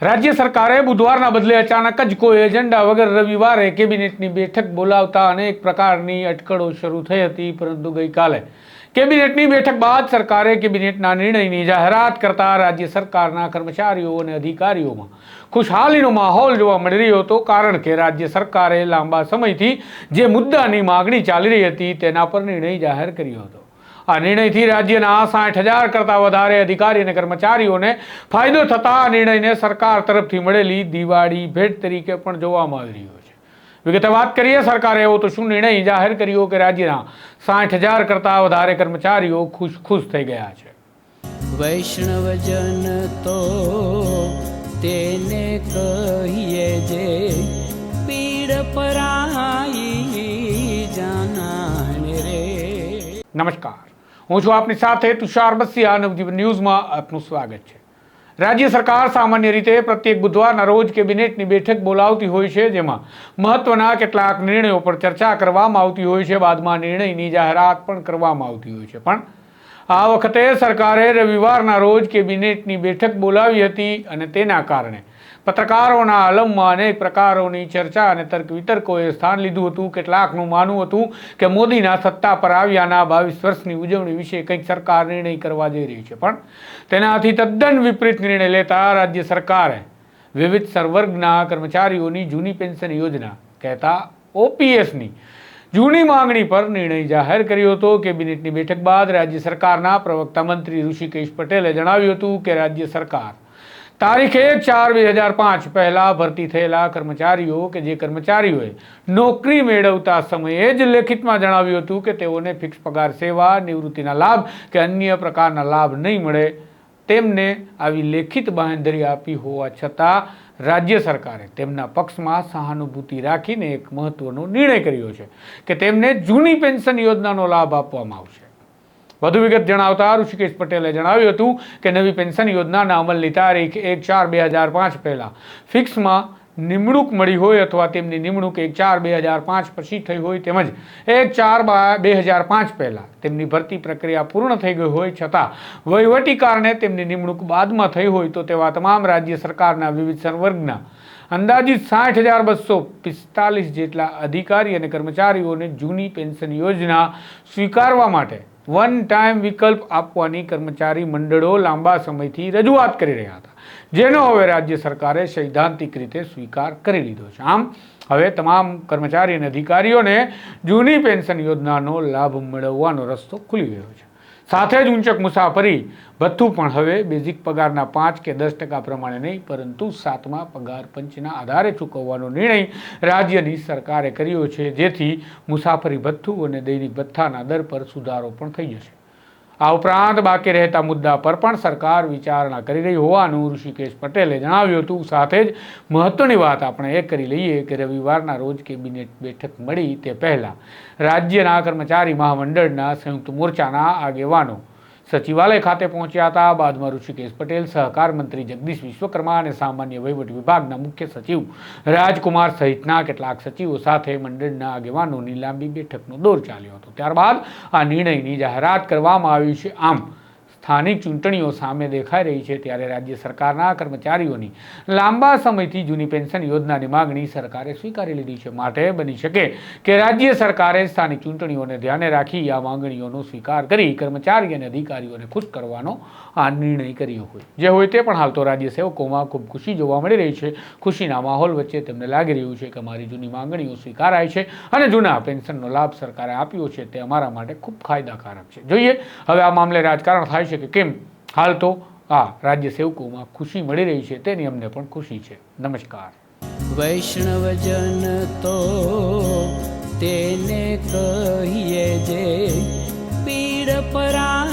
રાજ્ય સરકારે બુધવારના બદલે અચાનક જ કોઈ એજન્ડા વગર રવિવારે કેબિનેટની બેઠક બોલાવતા અનેક પ્રકારની અટકળો શરૂ થઈ હતી, પરંતુ ગઈકાલે કેબિનેટની બેઠક બાદ સરકારે કેબિનેટના નિર્ણયની જાહેરાત કરતા રાજ્ય સરકારના કર્મચારીઓ અને અધિકારીઓમાં ખુશહાલીનો માહોલ જોવા મળી રહ્યો હતો, કારણ કે રાજ્ય સરકારે લાંબા સમયથી જે મુદ્દાની માગણી ચાલી રહી હતી તેના પર નિર્ણય જાહેર કર્યો હતો. આ નિર્ણયથી રાજ્યના સાઠ હજાર કરતાં વધારે અધિકારી અને કર્મચારીઓને ફાયદો થતા આ નિર્ણયને સરકાર તરફથી મળેલી દિવાળી ભેટ તરીકે પણ જોવામાં આવી રહ્યો છે. વિગતે વાત કરીએ સરકારે એવો તો શું નિર્ણય જાહેર કર્યો કે રાજ્યના સાઠ હજાર કરતાં વધારે કર્મચારીઓ ખુશ ખુશ થઈ ગયા છે? વૈષ્ણવજન તો તેને કહીએ જે પીડ પરાઈ જાના રે. નમસ્કાર. હું છું આપની સાથે તુષાર બસિયા નવજીવન ન્યૂઝમાં આપનું સ્વાગત છે. રાજ્ય સરકાર સામાન્ય રીતે પ્રત્યેક બુધવારના રોજ કેબિનેટની બેઠક બોલાવતી હોય છે, જેમાં મહત્વના કેટલાક નિર્ણયો પર ચર્ચા કરવામાં આવતી હોય છે, બાદમાં નિર્ણયની જાહેરાત પણ કરવામાં આવતી હોય છે. પણ આ વખતે સરકારે રવિવારના રોજ કેબિનેટની બેઠક બોલાવી હતી અને તેના કારણે પત્રકારોના આલમમાં અનેક પ્રકારોની ચર્ચા અને તર્ક વિતર્કોએ સ્થાન લીધું હતું. કેટલાકનું માનવું હતું કે મોદીના સત્તા પર આવ્યાના બાવીસ વર્ષની ઉજવણી વિશે કંઈક સરકાર નિર્ણય કરવા જઈ રહી છે. પણ તેનાથી તદ્દન વિપરીત નિર્ણય લેતા રાજ્ય સરકારે વિવિધ સર્વર્ગના કર્મચારીઓની જૂની પેન્શન યોજના કહેતા ઓપીએસની જૂની માંગણી પર નિર્ણય જાહેર કર્યો હતો. કેબિનેટની બેઠક બાદ રાજ્ય સરકારના પ્રવક્તા મંત્રી ઋષિકેશ પટેલે જણાવ્યું હતું કે રાજ્ય સરકાર તારીખ એક ચાર બે હજાર પાંચ પહેલા ભરતી થયેલા કર્મચારીઓ કે જે કર્મચારીઓએ નોકરી મેળવતા સમયે જ લેખિતમાં જણાવ્યું હતું કે તેઓને ફિક્સ પગાર સેવા, નિવૃત્તિના લાભ કે અન્ય પ્રકારના લાભ નહીં મળે. તેમને આવી લેખિત બાંહેધરી આપી હોવા છતાં રાજ્ય સરકારે તેમના પક્ષમાં સહાનુભૂતિ રાખીને એક મહત્વનો નિર્ણય કર્યો છે કે તેમને જૂની પેન્શન યોજનાનો લાભ આપવામાં આવશે. વધુ વિગત જણાવતા ઋષિકેશ પટેલે જણાવ્યું હતું કે નવી પેન્શન યોજનાના અમલની તારીખ એક ચાર બે હજાર પાંચ પહેલાં. ફિક્સમાં નિમણૂક મળી હોય અથવા તેમની નિમણૂક એક ચાર બે હજાર પાંચ પછી થઈ હોય તેમજ એક ચાર બે હજાર પાંચ પહેલાં. તેમની ભરતી પ્રક્રિયા પૂર્ણ થઈ ગઈ હોય છતાં વહીવટી કારણે તેમની નિમણૂક બાદમાં થઈ હોય તો તેવા તમામ રાજ્ય સરકારના વિવિધ સંવર્ગના અંદાજિત સાઠ હજાર બસો પિસ્તાલીસ જેટલા અધિકારી અને કર્મચારીઓને જૂની પેન્શન યોજના સ્વીકારવા માટે વન ટાઈમ વિકલ્પ આપવાની કર્મચારી મંડળો લાંબા સમયથી રજૂઆત કરી રહ્યા હતા, જેનો હવે રાજ્ય સરકારે સૈદ્ધાંતિક રીતે સ્વીકાર કરી લીધો છે. આમ, હવે તમામ કર્મચારી અને અધિકારીઓને જૂની પેન્શન યોજનાનો લાભ મેળવવાનો રસ્તો ખુલી ગયો છે. સાથે જ ઊંચક મુસાફરી ભથ્થું પણ હવે બેઝિક પગારના પાંચ કે દસ ટકા પ્રમાણે નહીં, પરંતુ સાતમા પગાર પંચના આધારે ચૂકવવાનો નિર્ણય રાજ્યની સરકારે કર્યો છે, જેથી મુસાફરી ભથ્થું અને દૈનિક ભથ્થાના દર પર સુધારો પણ થઈ જશે. આ ઉપરાંત બાકી રહેતા મુદ્દા પર પણ સરકાર વિચારણા કરી રહી હોવાનું ઋષિકેશ પટેલે જણાવ્યું હતું. સાથે જ મહત્વની વાત આપણે એ કરી લઈએ કે રવિવારના રોજ કેબિનેટ બેઠક મળી તે પહેલાં રાજ્યના કર્મચારી મહામંડળના સંયુક્ત મોરચાના આગેવાનો સચિવાલય ખાતે પહોંચ્યા હતા. બાદમાં ઋષિકેશ પટેલ, સહકાર મંત્રી જગદીશ વિશ્વકર્મા અને સામાન્ય વહીવટ વિભાગના મુખ્ય સચિવ રાજકુમાર સહિતના કેટલાક સચિવો સાથે મંડળના આગેવાનોની લાંબી બેઠકનો દોર ચાલ્યો હતો. ત્યારબાદ આ નિર્ણયની જાહેરાત કરવામાં આવી છે. આમ સ્થાનિક ચૂંટણીઓ સામે દેખાઈ રહી છે ત્યારે રાજ્ય સરકારના કર્મચારીઓની લાંબા સમયથી જૂની પેન્શન યોજનાની માગણી સરકારે સ્વીકારી લીધી છે. માટે બની શકે કે રાજ્ય સરકારે સ્થાનિક ચૂંટણીઓને ધ્યાને રાખી આ માંગણીઓનો સ્વીકાર કરી કર્મચારી અને અધિકારીઓને ખુશ કરવાનો આ નિર્ણય કર્યો હોય. જે હોય તે પણ હાલ તો રાજ્ય સેવકોમાં ખૂબ ખુશી જોવા મળી રહી છે. ખુશીના માહોલ વચ્ચે તેમને લાગી રહ્યું છે કે અમારી જૂની માંગણીઓ સ્વીકારાય છે અને જૂના પેન્શનનો લાભ સરકારે આપ્યો છે તે અમારા માટે ખૂબ ફાયદાકારક છે. જોઈએ, હવે આ મામલે રાજકારણ થાય છે કે કેમ? હાલ તો આ રાજ્ય સેવકોમાં ખુશી મળી રહી છે, તેની અમને પણ ખુશી છે. નમસ્કાર. વૈષ્ણવજન તો તેને કહીએ જે પીડ પરા